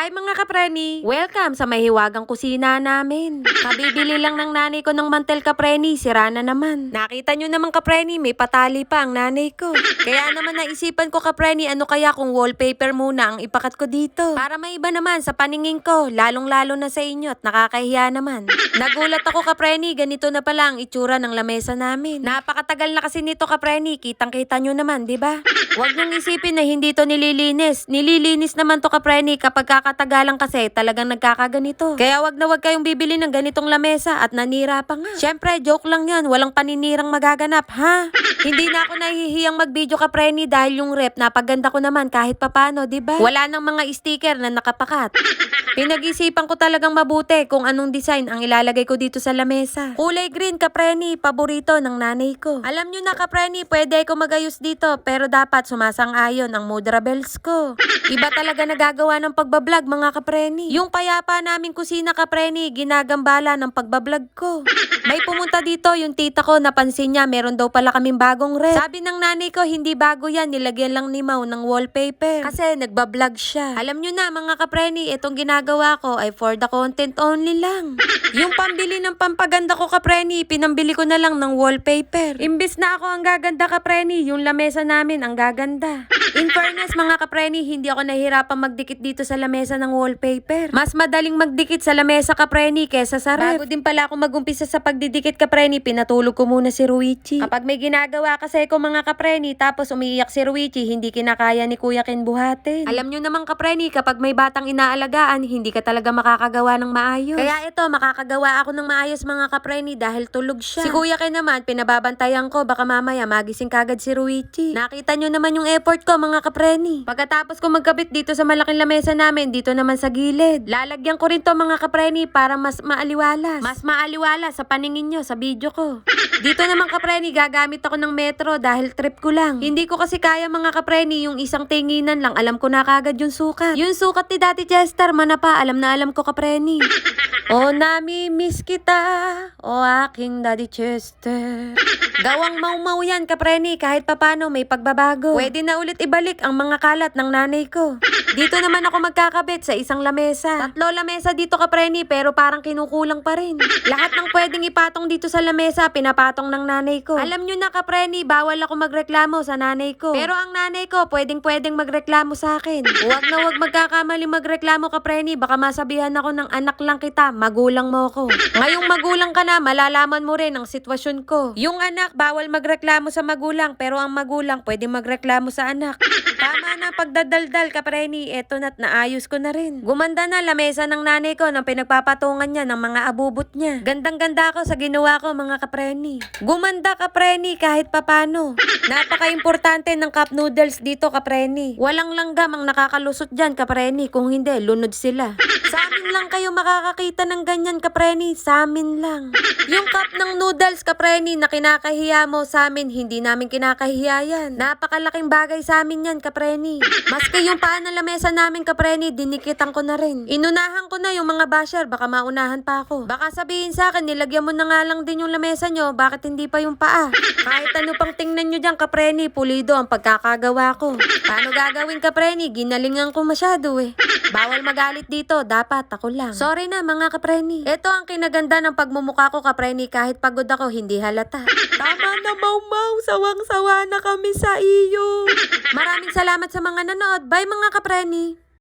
Hi mga kapreni! Welcome sa mahiwagang kusina namin. Kabibili lang ng nanay ko ng mantel kapreni, sira na naman. Nakita nyo naman kapreni, may patali pa ang nanay ko. Kaya naman naisipan ko kapreni, ano kaya kung wallpaper muna ang ipakat ko dito. Para maiba naman sa paningin ko, lalong-lalo na sa inyo at nakakahiya naman. Nagulat ako kapreni, ganito na pala ang itsura ng lamesa namin. Napakatagal na kasi nito kapreni, kitang-kita nyo naman, di ba? Huwag niyong isipin na hindi to nililinis. Nililinis naman to kapreni kapag kakatagalan kasi talagang nagkakaganito. Kaya wag na wag kayong bibili ng ganitong lamesa at nanira pa nga. Syempre, joke lang yan. Walang paninirang magaganap, ha? hindi na ako nahihiyang mag-video kapreni dahil yung rep napaganda ko naman kahit papano, di ba? Wala nang mga sticker na nakapakat. Pinag-isipan ko talagang mabuti kung anong design ang ilalagay ko dito sa lamesa. Kulay green, kapreni, paborito ng nanay ko. Alam nyo na, kapreni, pwede ko magayos dito, pero dapat sumasang-ayon ang mudra bells ko. Iba talaga nagagawa ng pagbablog, mga kapreni. Yung payapa naming kusina, kapreni, ginagambala ng pagbablog ko. May pumunta dito, yung tita ko, napansin niya, meron daw pala kaming bagong rep. Sabi ng nanay ko, hindi bago yan, nilagyan lang ni Mau ng wallpaper. Kasi nagbablog siya. Alam nyo na, mga kapreni, itong ginagawa ko ay for the content only lang. yung pambili ng pampaganda ko, kapreni, pinambili ko na lang ng wallpaper. Imbis na ako ang gaganda, kapreni, yung lamesa namin ang gaganda. In fairness, mga kapreni, hindi ako nahihirapan magdikit dito sa lamesa ng wallpaper. Mas madaling magdikit sa lamesa, kapreni, kesa sa ref. Bago din pala ako magumpisa sa pagdidikit, kapreni, pinatulog ko muna si Ruichi. Kapag may ginagawa kasi ko mga kapreni, tapos umiiyak si Ruichi, hindi kinakaya ni Kuya Ken buhatin. Alam nyo naman, kapreni, kapag may batang inaalagaan, hindi ka talaga makakagawa ng maayos. Kaya ito, makakagawa ako ng maayos mga kapreni dahil tulog siya. Si Kuya Ken naman, pinababantayan ko, baka mamaya magising kagad si Ruichi. Nakita nyo naman yung effort ko mga kapreni. Pagkatapos ko magkabit dito sa malaking lamesa namin, dito naman sa gilid. Lalagyan ko rin to mga kapreni para mas maaliwalas. Mas maaliwalas sa paningin nyo sa video ko. Dito naman kapreni, gagamit ako ng metro dahil trip ko lang. Hindi ko kasi kaya mga kapreni yung isang tinginan lang. Alam ko na kagad yung sukat. Yung sukat ni Dati Chester, manapa, alam na alam ko kapreni. O nami-miss kita, o aking Daddy Chester. Gawang mau-mau yan, kapreni, kahit papano may pagbabago. Pwede na ulit ibalik ang mga kalat ng nanay ko. Dito naman ako magkakabit sa isang lamesa. Tatlo lamesa dito, kapreni, pero parang kinukulang pa rin. Lahat ng pwedeng ipatong dito sa lamesa, pinapatong ng nanay ko. Alam nyo na, kapreni, bawal ako magreklamo sa nanay ko. Pero ang nanay ko, pwedeng-pwedeng magreklamo sa akin. Huwag na huwag magkakamali magreklamo, kapreni, baka masabihan ako ng anak lang kita, magulang mo ako. Ngayong magulang ka na, malalaman mo rin ang sitwasyon ko. Yung anak, bawal magreklamo sa magulang, pero ang magulang, pwede magreklamo sa anak. Tama na pagdadaldal, kapreni, eto na't naayos ko na rin. Gumanda na lamesa ng nanay ko nang pinagpapatungan niya ng mga abubot niya. Gandang-ganda ako sa ginawa ko, mga kapreni. Gumanda, kapreni, kahit papano. Napaka-importante ng cup noodles dito, kapreni. Walang langgam ang nakakalusot dyan, kapreni. Kung hindi, lunod sila. Sa amin lang kayo makakakita ng ganyan, kapreni. Sa amin lang. Yung cup ng noodles, kapreni, na kinakahiya mo sa amin, hindi namin kinakahiya yan. Napakalaking bagay sa amin yan, kapreni. Maski yung paa ng lamesa namin, kapreni, dinikitan ko na rin. Inunahan ko na yung mga basher, baka maunahan pa ako. Baka sabihin sa akin, nilagyan mo na nga lang din yung lamesa nyo, bakit hindi pa yung paa? Kahit ano pang tingnan nyo dyan, kapreni, pulido ang pagkakagawa ko. Paano gagawin, kapreni? Ginalingan ko masyado eh. Bawal magalit dito, dapat ako lang. Sorry na mga kapreni. Ito ang kinaganda ng pagmumukha ko kapreni kahit pagod ako hindi halata. Tama na mau-mau, sawang-sawa na kami sa iyo. Maraming salamat sa mga nanood. Bye mga kapreni.